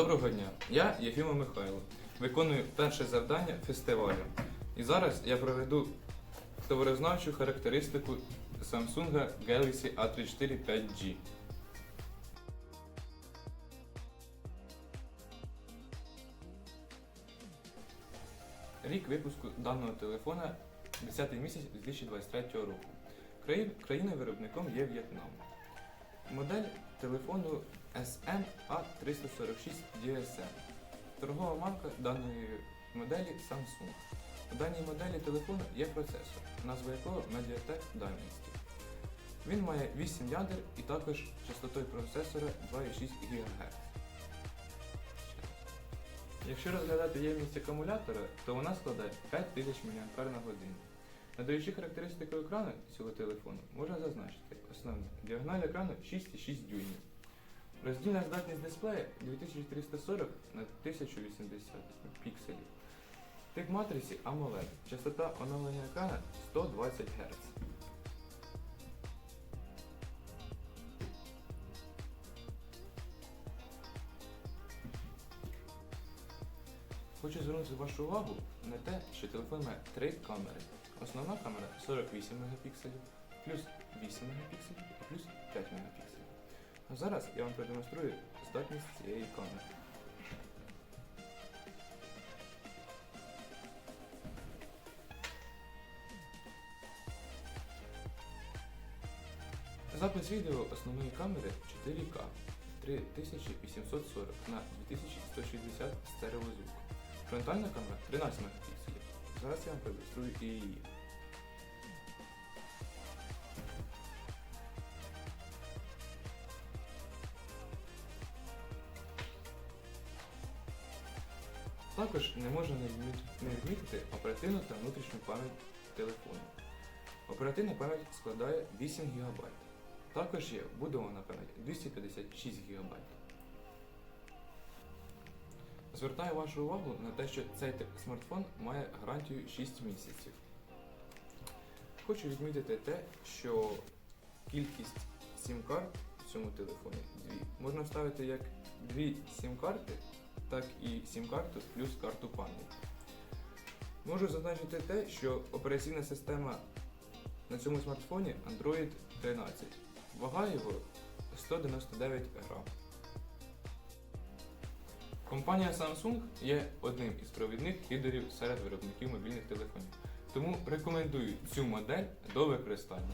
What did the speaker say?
Доброго дня, я Єфімов Михайло. Виконую перше завдання фестивалю. І зараз я проведу товарознавчу характеристику Samsung Galaxy A34 5G. Рік випуску даного телефона 10 місяць 2023 року. Краї- Країною-виробником є В'єтнам. Модель телефону SM A346 DSM. Торгова марка даної моделі Samsung. У даній моделі телефону є процесор, назва якого Mediatek Dimensity. Він має 8 ядер і також частотою процесора 2,6 ГГц. Якщо розглядати ємність акумулятора, то вона складає 5000 мАч. Надаючи характеристику екрану цього телефону, можна зазначити основне. Діагональ екрану 6,6 дюймів. Роздільна здатність дисплея 2340 на 1080 пікселів. Тип матриці AMOLED. Частота оновлення екрану 120 Гц. Хочу звернути вашу увагу на те, що телефон має три камери. Основна камера 48 мегапікселів, плюс 8 мегапікселів і плюс 5 мегапікселів. А зараз я вам продемонструю здатність цієї камери. Запис відео основної камери 4К 3840 на 2160 стереозвук. Фронтальна камера 13 мегапікселів. Зараз я вам продемонструю і її. Також не можна не відмітити оперативну та внутрішню пам'ять телефону. Оперативна пам'ять складає 8 ГБ. Також є вбудована пам'ять 256 ГБ. Звертаю вашу увагу на те, що цей смартфон має гарантію 6 місяців. Хочу відмітити те, що кількість сім-карт в цьому телефоні дві. Можна вставити як дві сім-карти, так і сім-карту плюс карту пам'яті. Можу зазначити те, що операційна система на цьому смартфоні Android 13. Вага його 199 грам. Компанія Samsung є одним із провідних лідерів серед виробників мобільних телефонів. Тому рекомендую цю модель до використання.